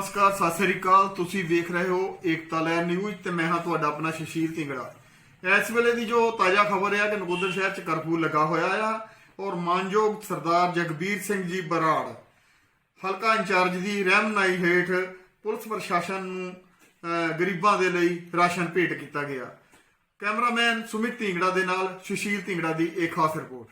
ਨਮਸਕਾਰ, ਸਤਿ ਸ੍ਰੀ ਅਕਾਲ। ਤੁਸੀਂ ਵੇਖ ਰਹੇ ਹੋ ਏਕਤਾ ਲਹਿਰ ਨਿਊਜ਼ ਤੇ ਮੈਂ ਹਾਂ ਤੁਹਾਡਾ ਆਪਣਾ ਸ਼ਸ਼ੀਰ ਢਿੰਗੜਾ ਇਸ ਵੇਲੇ ਦੀ ਜੋ ਤਾਜ਼ਾ ਖਬਰ ਹੈ ਕਿ ਨਕੋਦਰ ਸ਼ਹਿਰ 'ਚ ਕਰਫਿਊ ਲੱਗਾ ਹੋਇਆ ਆ ਔਰ ਮਾਨਯੋਗ ਸਰਦਾਰ ਜਗਬੀਰ ਸਿੰਘ ਜੀ ਬਰਾੜ, ਹਲਕਾ ਇੰਚਾਰਜ ਦੀ ਰਹਿਮਨਾਈ ਹੇਠ ਪੁਲਿਸ ਪ੍ਰਸ਼ਾਸਨ ਨੂੰ ਗਰੀਬਾਂ ਦੇ ਲਈ ਰਾਸ਼ਨ ਭੇਟ ਕੀਤਾ ਗਿਆ। ਕੈਮਰਾਮੈਨ ਸੁਮਿਤ ਢਿੰਗੜਾ ਦੇ ਨਾਲ ਸੁਸ਼ੀਲ ਢਿੰਗੜਾ ਦੀ ਇੱਕ ਖਾਸ ਰਿਪੋਰਟ।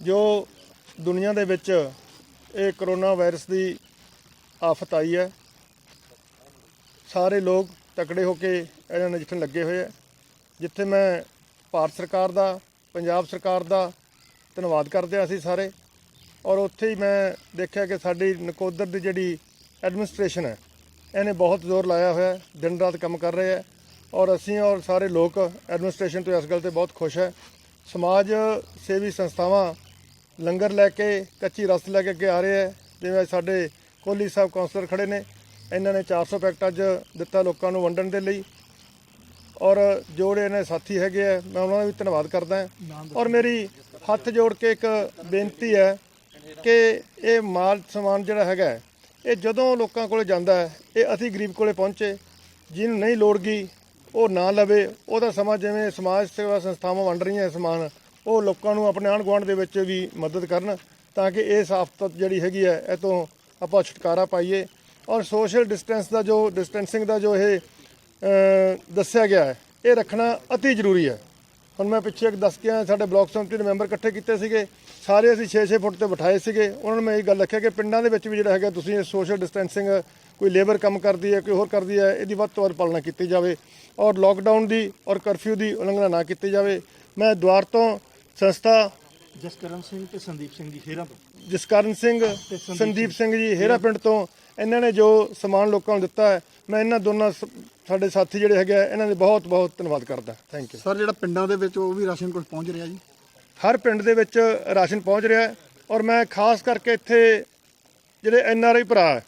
ਜੋ ਦੁਨੀਆ ਦੇ ਵਿੱਚ ਇਹ ਕਰੋਨਾ ਵਾਇਰਸ ਦੀ ਆਫਤ ਆਈ ਹੈ, ਸਾਰੇ ਲੋਕ ਤਕੜੇ ਹੋ ਕੇ ਇਹਨਾਂ ਨਜਿੱਠਣ ਲੱਗੇ ਹੋਏ ਆ ਜਿੱਥੇ ਮੈਂ ਭਾਰਤ ਸਰਕਾਰ ਦਾ, ਪੰਜਾਬ ਸਰਕਾਰ ਦਾ ਧੰਨਵਾਦ ਕਰਦੇ ਹਾਂ ਅਸੀਂ ਸਾਰੇ। ਔਰ ਉੱਥੇ ਹੀ ਮੈਂ ਦੇਖਿਆ ਕਿ ਸਾਡੀ ਨਕੋਦਰ ਦੀ ਜਿਹੜੀ ਐਡਮਿਨਿਸਟ੍ਰੇਸ਼ਨ ਹੈ, ਇਹਨੇ ਬਹੁਤ ਜ਼ੋਰ ਲਾਇਆ ਹੋਇਆ ਦਿਨ ਰਾਤ ਕੰਮ ਕਰ ਰਹੇ ਹੈ। ਔਰ ਅਸੀਂ ਔਰ ਸਾਰੇ ਲੋਕ ਐਡਮਿਨਿਸਟ੍ਰੇਸ਼ਨ ਤੋਂ ਇਸ ਗੱਲ ਤੇ ਬਹੁਤ ਖੁਸ਼ ਹੈ। ਸਮਾਜ ਸੇਵੀ ਸੰਸਥਾਵਾਂ ਲੰਗਰ ਲੈ ਕੇ, ਕੱਚੀ ਰਸ ਲੈ ਕੇ ਅੱਗੇ ਆ ਰਹੇ ਹੈ। ਜਿਵੇਂ ਸਾਡੇ ਕੋਹਲੀ ਸਾਹਿਬ ਕਾਉਂਸਲਰ ਖੜੇ ਨੇ, ਇਹਨਾਂ ਨੇ 400 ਪੈਕਟ ਅੱਜ ਦਿੱਤਾ ਲੋਕਾਂ ਨੂੰ ਵੰਡਣ ਦੇ ਲਈ। ਔਰ ਜੋੜੇ ਇਹਨਾਂ ਸਾਥੀ ਹੈਗੇ ਆ, ਮੈਂ ਉਹਨਾਂ ਦਾ ਵੀ ਧੰਨਵਾਦ ਕਰਦਾ ਔਰ ਮੇਰੀ ਹੱਥ ਜੋੜ ਕੇ ਇੱਕ ਬੇਨਤੀ ਹੈ ਕਿ ਇਹ ਮਾਲ, ਸਮਾਨ ਜਿਹੜਾ ਹੈਗਾ, ਇਹ ਜਦੋਂ ਲੋਕਾਂ ਕੋਲੇ ਜਾਂਦਾ ਹੈ, ਇਹ ਅਸੀਂ ਗਰੀਬ ਕੋਲੇ ਪਹੁੰਚੇ, ਜਿਹਨੂੰ ਨਹੀਂ ਲੋੜ ਗਈ ਉਹ ਨਾ ਲਵੇ, ਉਹਦਾ ਸਮਾਂ ਜਿਵੇਂ ਸਮਾਜ ਸੇਵਾ ਸੰਸਥਾਵਾਂ ਵੰਡ ਰਹੀਆਂ ਸਮਾਨ ਉਹ ਲੋਕਾਂ ਨੂੰ ਆਪਣੇ ਆਂਢ ਗੁਆਂਢ ਦੇ ਵਿੱਚ ਵੀ ਮਦਦ ਕਰਨ ਤਾਂ ਕਿ ਇਹ ਆਫਤ ਜਿਹੜੀ ਹੈਗੀ ਹੈ, ਇਹ ਤੋਂ ਆਪਾਂ ਛੁਟਕਾਰਾ ਪਾਈਏ। ਔਰ ਸੋਸ਼ਲ ਡਿਸਟੈਂਸ ਦਾ ਜੋ ਡਿਸਟੈਂਸਿੰਗ ਦਾ ਜੋ ਇਹ ਦੱਸਿਆ ਗਿਆ ਹੈ, ਇਹ ਰੱਖਣਾ ਅਤੀ ਜ਼ਰੂਰੀ ਹੈ। ਹੁਣ ਮੈਂ ਪਿੱਛੇ ਇੱਕ ਦੱਸ ਕੇ ਆਇਆ, ਸਾਡੇ ਬਲਾਕ ਸੰਮਤੀ ਦੇ ਮੈਂਬਰ ਇਕੱਠੇ ਕੀਤੇ ਸੀਗੇ। ਸਾਰੇ ਅਸੀਂ 6-6 ਫੁੱਟ ਤੇ ਬਿਠਾਏ ਸੀਗੇ। ਉਹਨਾਂ ਨੂੰ ਮੈਂ ਇਹ ਗੱਲ ਰੱਖਿਆ ਕਿ ਪਿੰਡਾਂ ਦੇ ਵਿੱਚ ਵੀ ਜਿਹੜਾ ਹੈਗਾ, ਤੁਸੀਂ ਸੋਸ਼ਲ ਡਿਸਟੈਂਸਿੰਗ ਕੋਈ ਲੇਬਰ ਕੰਮ ਕਰਦੀ ਹੈ, ਕੋਈ ਹੋਰ ਕਰਦੀ ਹੈ, ਇਹਦੀ ਵੱਧ ਤੋਂ ਵੱਧ ਪਾਲਣਾ ਕੀਤੀ ਜਾਵੇ। ਔਰ ਲੋਕਡਾਊਨ ਦੀ ਔਰ ਕਰਫਿਊ ਦੀ ਉਲੰਘਣਾ ਨਾ ਕੀਤੀ ਜਾਵੇ। ਮੈਂ ਦੁਆਰ ਤੋਂ ਸੰਸਥਾ ਜਸਕਰਨ ਸਿੰਘ ਤੇ ਸੰਦੀਪ ਸਿੰਘ ਜੀ ਫੇਰਾਂ ਤੋਂ। ਜਸਕਰਨ ਸਿੰਘ ਸੰਦੀਪ ਸਿੰਘ ਜੀ। ਹੇਰਾ ਪਿੰਡ ਤੋਂ ਇਹਨਾਂ ਨੇ ਜੋ ਸਮਾਨ ਲੋਕਾਂ ਨੂੰ ਦਿੱਤਾ ਹੈ ਮੈਂ ਇਹਨਾਂ ਦੋਨਾਂ ਸ- ਸਾਡੇ ਸਾਥੀ ਜਿਹੜੇ ਹੈਗੇ ਆ ਇਹਨਾਂ ਦੇ ਬਹੁਤ ਬਹੁਤ ਧੰਨਵਾਦ ਕਰਦਾ। ਥੈਂਕ ਯੂ ਸਰ ਜਿਹੜਾ ਪਿੰਡਾਂ ਦੇ ਵਿੱਚ ਉਹ ਵੀ ਰਾਸ਼ਨ ਕੁਝ ਪਹੁੰਚ ਰਿਹਾ ਜੀ? ਹਰ ਪਿੰਡ ਦੇ ਵਿੱਚ ਰਾਸ਼ਨ ਪਹੁੰਚ ਰਿਹਾ ਹੈ ਔਰ ਮੈਂ ਖਾਸ ਕਰਕੇ ਇੱਥੇ ਜਿਹੜੇ ਐਨ ਆਰ ਆਈ ਭਰਾ ਹੈ,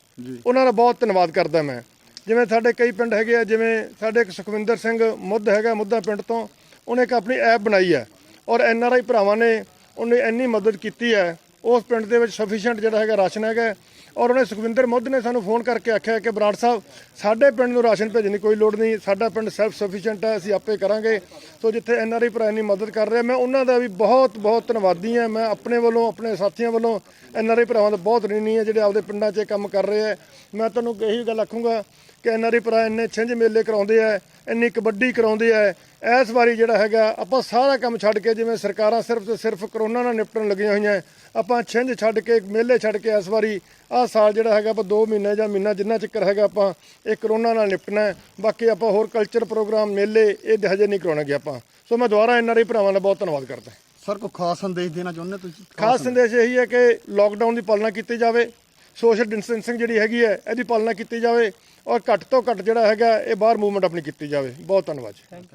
ਉਹਨਾਂ ਦਾ ਬਹੁਤ ਧੰਨਵਾਦ ਕਰਦਾ ਮੈਂ। ਜਿਵੇਂ ਸਾਡੇ ਕਈ ਪਿੰਡ ਹੈਗੇ ਆ ਜਿਵੇਂ ਸਾਡੇ ਇੱਕ ਸੁਖਵਿੰਦਰ ਸਿੰਘ ਮੁੱਧ ਹੈਗਾ ਮੁੱਧਾ ਪਿੰਡ ਤੋਂ ਉਹਨੇ ਇੱਕ ਆਪਣੀ ਐਪ ਬਣਾਈ ਹੈ। ਔਰ ਐਨ ਆਰ ਆਈ ਭਰਾਵਾਂ ਨੇ ਉਹਨੇ ਇੰਨੀ ਮਦਦ ਕੀਤੀ ਹੈ, ਉਸ ਪਿੰਡ ਦੇ ਵਿੱਚ ਸਫੀਸ਼ੀਐਂਟ ਜਿਹੜਾ ਹੈਗਾ ਰਾਸ਼ਨ ਹੈਗਾ ਔਰ ਉਹਨੇ ਸੁਖਵਿੰਦਰ ਮੁੱਧ ਨੇ ਸਾਨੂੰ ਫੋਨ ਕਰਕੇ ਆਖਿਆ ਕਿ ਬਰਾੜ ਸਾਹਿਬ, ਸਾਡੇ ਪਿੰਡ ਨੂੰ ਰਾਸ਼ਨ ਭੇਜਣ ਦੀ ਕੋਈ ਲੋੜ ਨਹੀਂ, ਸਾਡਾ ਪਿੰਡ ਸੈਲਫ ਸਫੀਸ਼ੀਐਂਟ ਹੈ, ਅਸੀਂ ਆਪੇ ਕਰਾਂਗੇ। ਸੋ ਜਿੱਥੇ ਐਨ ਆਰ ਆਈ ਭਰਾ ਇੰਨੀ ਮਦਦ ਕਰ ਰਿਹਾ, ਮੈਂ ਉਹਨਾਂ ਦਾ ਵੀ ਬਹੁਤ ਬਹੁਤ ਧੰਨਵਾਦੀ ਹਾਂ। ਮੈਂ ਆਪਣੇ ਵੱਲੋਂ, ਆਪਣੇ ਸਾਥੀਆਂ ਵੱਲੋਂ ਐਨ ਆਰ ਆਈ ਭਰਾਵਾਂ ਦਾ ਬਹੁਤ ਰਿਣੀ ਹੈ, ਜਿਹੜੇ ਆਪਦੇ ਪਿੰਡਾਂ 'ਚ ਕੰਮ ਕਰ ਰਹੇ ਆ ਮੈਂ ਤੁਹਾਨੂੰ ਇਹੀ ਗੱਲ ਆਖੂੰਗਾ ਕਿ ਐਨ ਆਰ ਆਈ ਭਰਾ ਇੰਨੇ ਛਿੰਝ ਮੇਲੇ ਕਰਾਉਂਦੇ ਆ ਇੰਨੀ ਕਬੱਡੀ ਕਰਾਉਂਦੇ ਆ ਇਸ ਵਾਰੀ ਜਿਹੜਾ ਹੈਗਾ ਆਪਾਂ ਸਾਰਾ ਕੰਮ ਛੱਡ ਕੇ ਜਿਵੇਂ ਸਰਕਾਰਾਂ ਸਿਰਫ ਤੇ ਸਿਰਫ ਕਰੋਨਾ ਨਾਲ ਨਿਪਟਣ ਲੱਗੀਆਂ ਹੋਈਆਂ ਆਪਾਂ ਛਿੰਝ ਛੱਡ ਕੇ ਮੇਲੇ ਛੱਡ ਕੇ ਇਸ ਵਾਰੀ ਆਹ ਸਾਲ ਜਿਹੜਾ ਹੈਗਾ ਆਪਾਂ 2 ਮਹੀਨੇ ਜਾਂ ਮਹੀਨਾ ਜਿੰਨਾ ਚੱਕਰ ਹੈਗਾ ਆਪਾਂ ਇਹ ਕਰੋਨਾ ਨਾਲ ਨਿਪਟਣਾ ਬਾਕੀ ਆਪਾਂ ਹੋਰ ਕਲਚਰ ਪ੍ਰੋਗਰਾਮ ਮੇਲੇ ਇਹ ਹਜੇ ਨਹੀਂ ਕਰਾਉਣਗੇ ਆਪਾਂ। ਸੋ ਮੈਂ ਦੁਬਾਰਾ ਐਨ ਆਰ ਆਈ ਭਰਾਵਾਂ ਦਾ ਬਹੁਤ ਧੰਨਵਾਦ ਕਰਦਾ। ਸਰ ਕੋਈ ਖਾਸ ਸੰਦੇਸ਼ ਦੇਣਾ ਚਾਹੁੰਦੇ ਤੁਸੀਂ? ਖਾਸ ਸੰਦੇਸ਼ ਇਹੀ ਹੈ ਕਿ ਲਾਕਡਾਊਨ ਦੀ ਪਾਲਣਾ ਕੀਤੀ ਜਾਵੇ ਸੋਸ਼ਲ ਡਿਸਟੈਂਸਿੰਗ ਜਿਹੜੀ ਹੈਗੀ ਹੈ ਇਹਦੀ ਪਾਲਣਾ ਕੀਤੀ ਜਾਵੇ। ਔਰ ਘੱਟ ਤੋਂ ਘੱਟ ਜਿਹੜਾ ਹੈਗਾ, ਇਹ ਬਾਹਰ ਮੂਵਮੈਂਟ ਆਪਣੀ ਕੀਤੀ ਜਾਵੇ। ਬਹੁਤ ਧੰਨਵਾਦ ਜੀ।